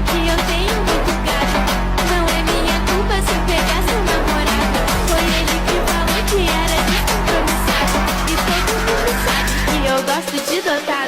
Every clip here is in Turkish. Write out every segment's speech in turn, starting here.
que eu tenho muito gado. Não é minha culpa se pegar seu namorado. Foi ele que falou que era descompromissado. E todo mundo sabe que eu gosto de dotado.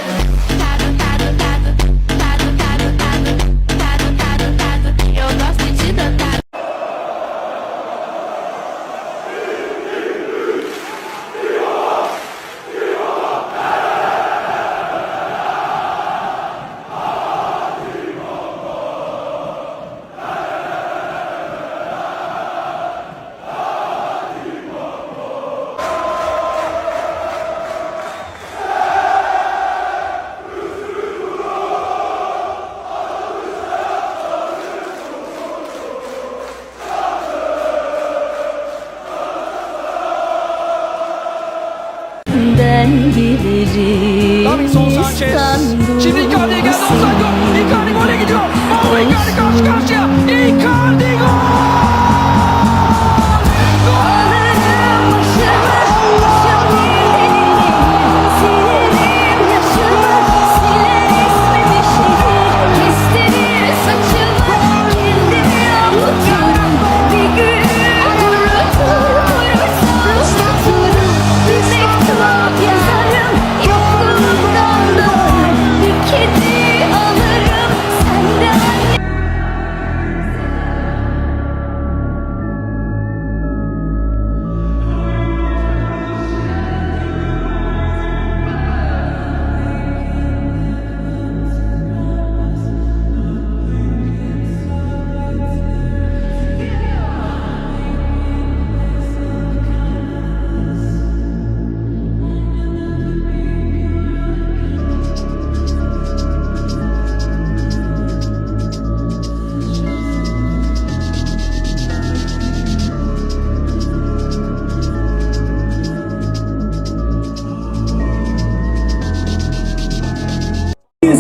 Ben Davinson Sanchez. İstanbul Şimdi Icardi'ye geldi. Offside yok. Icardi gole gidiyor. Oh Icardi karşı karşıya. Icardi gol.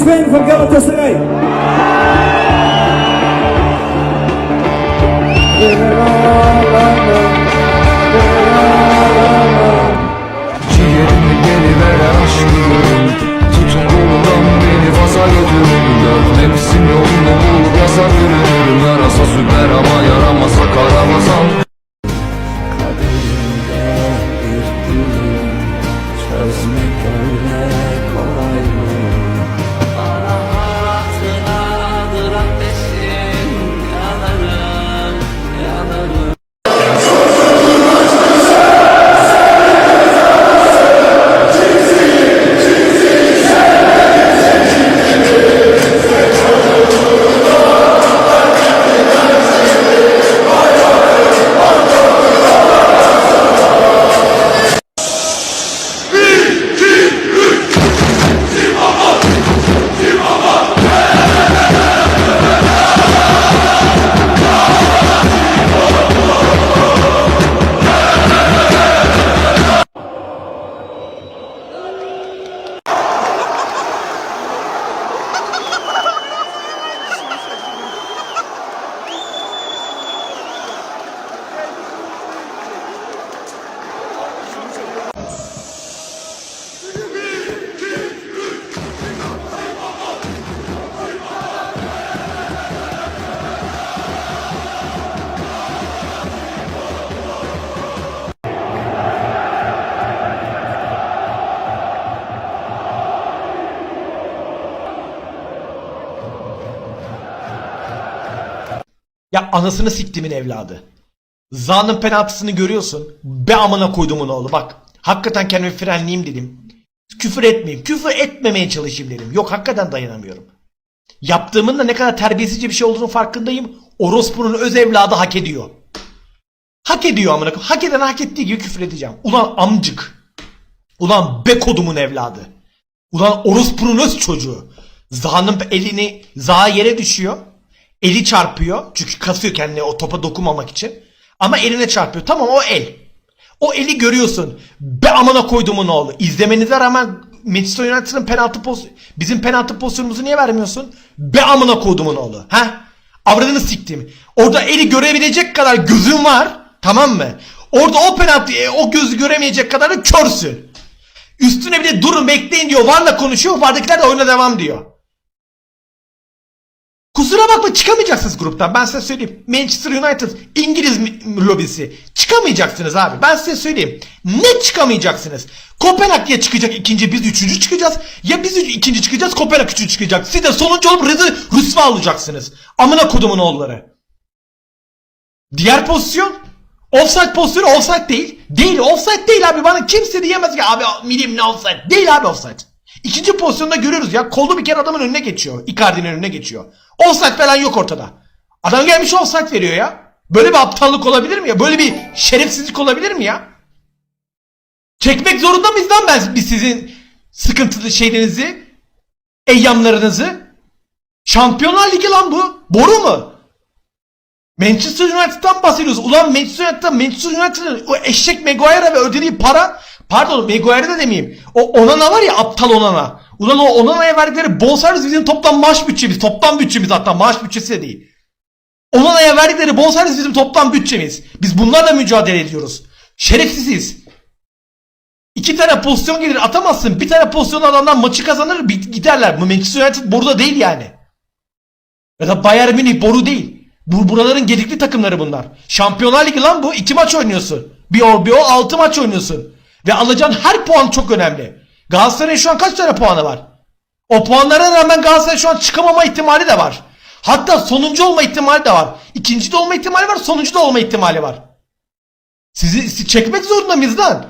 Sven van Galatasaray. Ya anasını siktimin evladı. Za'nın penaltısını görüyorsun. Be amına koydumun oğlu bak. Hakikaten kendimi frenleyeyim dedim. Küfür etmeyeyim. Küfür etmemeye çalışayım dedim. Yok hakikaten dayanamıyorum. Yaptığımın da ne kadar terbiyesizce bir şey olduğunu farkındayım. Orospu'nun öz evladı hak ediyor. Hak ediyor amına. Hak eden hak ettiği gibi küfür edeceğim. Ulan amcık. Ulan be kodumun evladı. Ulan orospunun öz çocuğu. Zaha'nın elini Zaha yere düşüyor. Eli çarpıyor. Çünkü kasıyor kendini o topa dokunmamak için. Ama eline çarpıyor. Tamam o el. O eli görüyorsun. Be amına koyduğumun oğlu. İzlemenize rağmen Manchester United'ın penaltı poz bizim penaltı pozisyonumuzu niye vermiyorsun? Be amına koyduğumun oğlu. Ha? Avradını siktim. Orada eli görebilecek kadar gözün var. Tamam mı? Orada o penaltıyı o gözü göremeyecek kadar da körsün. Üstüne bir de durun bekleyin diyor. Varla konuşuyor. Vardakiler de oyuna devam diyor. Kus Kusura bakma çıkamayacaksınız gruptan. Ben size söyleyeyim. Manchester United İngiliz lobisi. Çıkamayacaksınız abi. Ben size söyleyeyim. Ne çıkamayacaksınız? Kopenhag ya çıkacak ikinci biz üçüncü çıkacağız. Ya biz üç- ikinci çıkacağız Kopenhag üçüncü çıkacak. Siz de sonuncu olup rızı rüsva olacaksınız. Amına kodumun oğulları. Diğer pozisyon offside pozisyonu offside değil. Değil offside değil abi bana kimse diyemez ki abi milim ne offside. Değil abi offside. İkinci pozisyonda görüyoruz ya kolu bir kere adamın önüne geçiyor. Icardi'nin önüne geçiyor. Offside falan yok ortada. Adam gelmiş offside veriyor ya. Böyle bir aptallık olabilir mi ya? Böyle bir şerefsizlik olabilir mi ya? Çekmek zorunda mıyız lan ben biz sizin sıkıntılı şeylerinizi, eyyamlarınızı? Şampiyonlar Ligi lan bu. Boru mu? Manchester United'dan bahsediyoruz. Ulan Manchester United'dan Manchester United'ın o eşek Maguire'a ve ödediği para pardon Maguire'da da demeyeyim. O Onana var ya aptal Onana. Ulan o Onana'ya verdikleri bonservis bizim toplam maaş bütçemiz. Toplam bütçemiz hatta maaş bütçesi de değil. Onana'ya verdikleri bonservis bizim toplam bütçemiz. Biz bunlarla mücadele ediyoruz. Şerefsiziz. İki tane pozisyon gelir atamazsın. Bir tane pozisyon adamdan maçı kazanır giderler. Manchester United burada değil yani. Ya da Bayern Münih boru değil. Bu buraların gedikli takımları bunlar. Şampiyonlar Ligi lan bu. iki maç oynuyorsun. Bir o bir o altı maç oynuyorsun. Ve alacağın her puan çok önemli. Galatasaray'ın şu an kaç tane puanı var? O puanlara rağmen Galatasaray şu an çıkamama ihtimali de var. Hatta sonuncu olma ihtimali de var. İkinci de olma ihtimali var, sonuncu da olma ihtimali var. Sizi, sizi çekmek zorunda mıyız lan?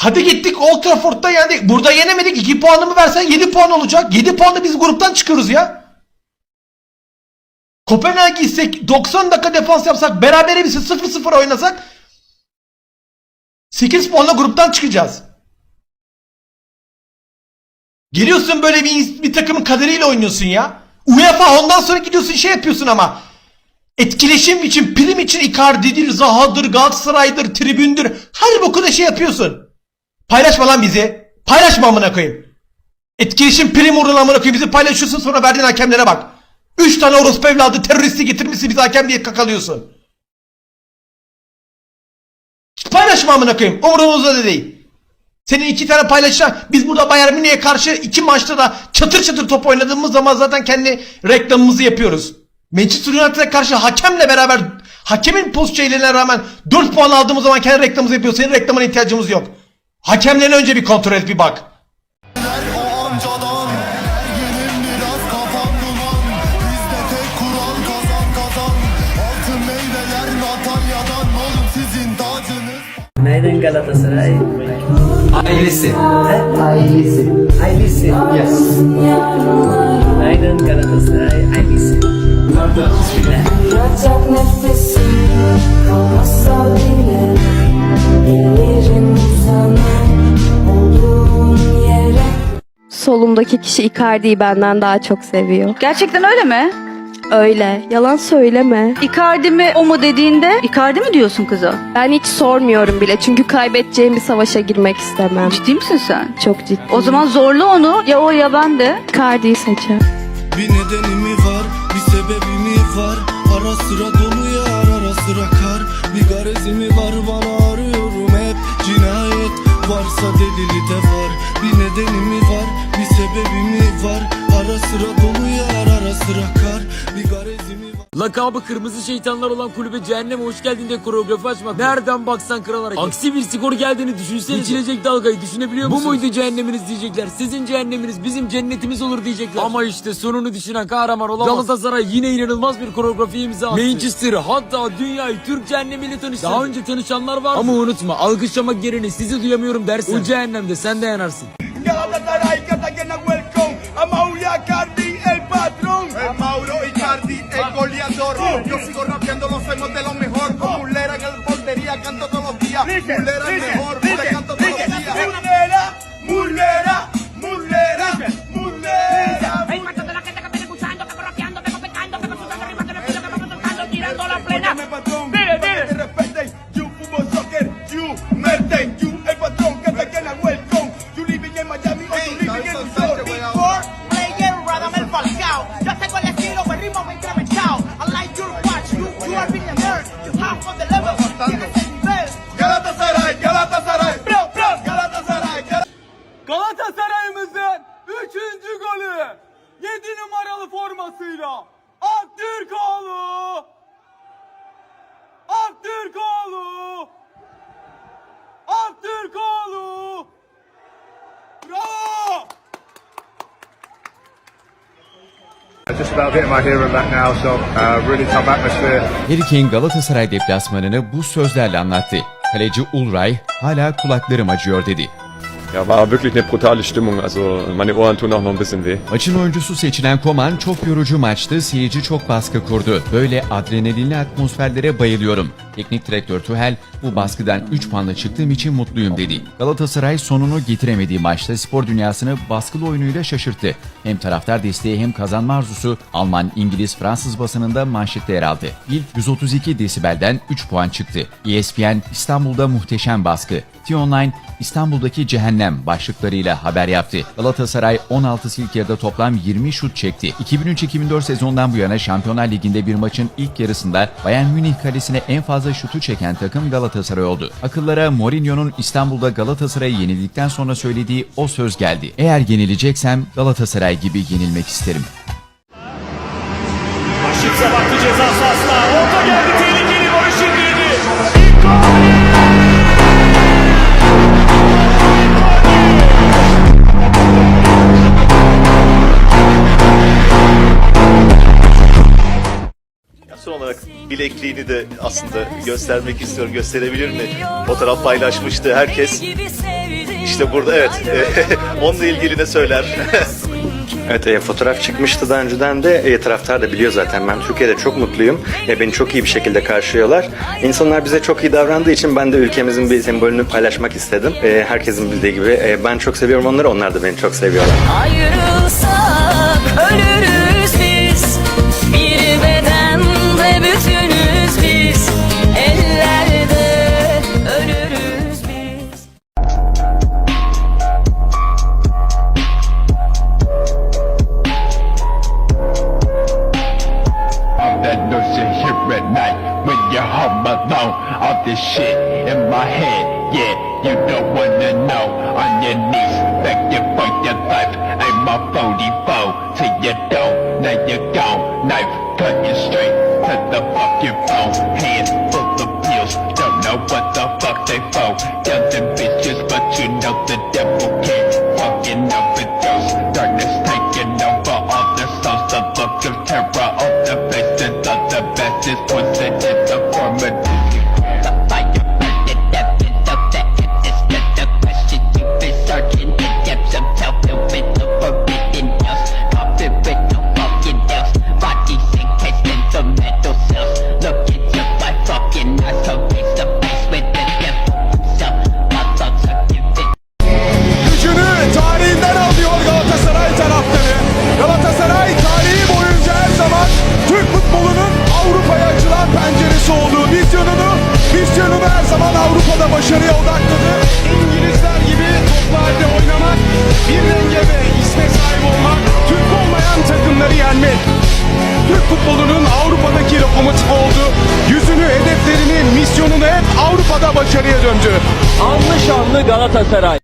Hadi gittik Old Trafford'da yendik. Burada yenemedik. 2 puanımı versen 7 puan olacak. 7 puanla biz gruptan çıkıyoruz ya. Kopenhag'a gitsek 90 dakika defans yapsak berabere bir 0-0 oynasak 8 puanla gruptan çıkacağız. Geliyorsun böyle bir, bir takımın kaderiyle oynuyorsun ya. UEFA ondan sonra gidiyorsun şey yapıyorsun ama. Etkileşim için, prim için Icardi'dir, Zaha'dır, Galatasaray'dır, tribündür. Her boku da şey yapıyorsun. Paylaşma lan bizi. Paylaşma amına koyayım. Etkileşim prim uğruna amına koyayım bizi paylaşıyorsun sonra verdiğin hakemlere bak. Üç tane orospu evladı teröristi getirmişsin bizi hakem diye kakalıyorsun. Paylaşma amına koyayım. Umurumuzda da değil. Senin iki tane paylaşan biz burada Bayern Münih'e karşı iki maçta da çatır çatır top oynadığımız zaman zaten kendi reklamımızı yapıyoruz. Manchester United'e karşı hakemle beraber hakemin post şeylerine rağmen 4 puan aldığımız zaman kendi reklamımızı yapıyoruz. Senin reklamına ihtiyacımız yok. Hakemlerini önce bir kontrol et bir bak. Neden Galatasaray? Ailesi. Ailesi. Ailesi. Yes. Neden Galatasaray? Ailesi. Bırakacak nefesim kalmasa bile Gelirim sana olduğun yere solumdaki kişi Icardi'yi benden daha çok seviyor. Gerçekten öyle mi? Öyle. Yalan söyleme. Icardi mi o mu dediğinde Icardi mi diyorsun kıza? Ben hiç sormuyorum bile çünkü kaybedeceğim bir savaşa girmek istemem. Ciddi misin sen? Çok ciddi. O zaman zorla onu ya o ya ben de. Icardi'yi seçer. Bir nedeni mi var bir sebebi mi var Ara sıra dolu yağar ara sıra kar Bir garezi mi var bana arıyorum hep Cinayet varsa delili de var Bir nedeni mi var bir sebebi mi var Ara sıra dolu yağar ara sıra kar Lakabı kırmızı şeytanlar olan kulübe cehenneme hoş geldin diye koreografi açmak. Nereden baksan kral hareket. Aksi bir skor geldiğini düşünsene. Geçilecek dalgayı düşünebiliyor musun? Bu muydu cehenneminiz diyecekler. Sizin cehenneminiz bizim cennetimiz olur diyecekler. Ama işte sonunu düşünen kahraman olamaz. Galatasaray yine inanılmaz bir koreografi imza attı. Manchester hatta dünyayı Türk cehennemiyle tanıştırdı. Daha önce tanışanlar var. Ama unutma alkışlamak yerine sizi duyamıyorum dersen. O cehennemde sen de yanarsın. Galatasaray, Yo sigo rapeando, lo hacemos de lo mejor. Con Mulera en el portería, canto todos los días. Mulera es mejor, Just about hitting my hearing back now, so uh, really top atmosphere. Harry Kane Galatasaray deplasmanını bu sözlerle anlattı. Kaleci Ulray hala kulaklarım acıyor dedi. Ja, war wirklich eine brutale Stimmung. Also meine Ohren tun auch noch ein bisschen weh. Maçın oyuncusu seçilen Koman çok yorucu maçtı, seyirci çok baskı kurdu. Böyle adrenalinli atmosferlere bayılıyorum. Teknik direktör Tuhel bu baskıdan 3 puanla çıktığım için mutluyum dedi. Galatasaray sonunu getiremediği maçta spor dünyasını baskılı oyunuyla şaşırttı. Hem taraftar desteği hem kazanma arzusu Alman, İngiliz, Fransız basınında manşette yer aldı. İlk 132 desibelden 3 puan çıktı. ESPN İstanbul'da muhteşem baskı. T-Online İstanbul'daki cehennem başlıklarıyla haber yaptı. Galatasaray 16 ilk yarıda toplam 20 şut çekti. 2003-2004 sezondan bu yana Şampiyonlar Ligi'nde bir maçın ilk yarısında Bayern Münih kalesine en fazla şutu çeken takım Galatasaray oldu. Akıllara Mourinho'nun İstanbul'da Galatasaray'ı yenildikten sonra söylediği o söz geldi. Eğer yenileceksem Galatasaray gibi yenilmek isterim. Aşıksa baktı ceza sahasına. Orta geldi bilekliğini de aslında göstermek istiyorum. Gösterebilir mi? Fotoğraf paylaşmıştı herkes. İşte burada evet. Onunla ilgili ne söyler? Evet e, fotoğraf çıkmıştı daha önceden de e, taraftar da biliyor zaten ben Türkiye'de çok mutluyum. E, beni çok iyi bir şekilde karşılıyorlar. İnsanlar bize çok iyi davrandığı için ben de ülkemizin bir sembolünü paylaşmak istedim. E, herkesin bildiği gibi e, ben çok seviyorum onları onlar da beni çok seviyorlar. Ayrılsak ölürüz Bir I'm that here at night when you're home alone. All this shit in my head, yeah, you don't wanna know. On your knees, begging for your life. I'm a 44 till you don't. Now you're gone, knife cutting straight to the fucking bone. Hand full of pills, don't know what the fuck they for. Them bitches, but you know the devil can't fucking overdose. Darkness başarıya döndü. Anlı şanlı Galatasaray.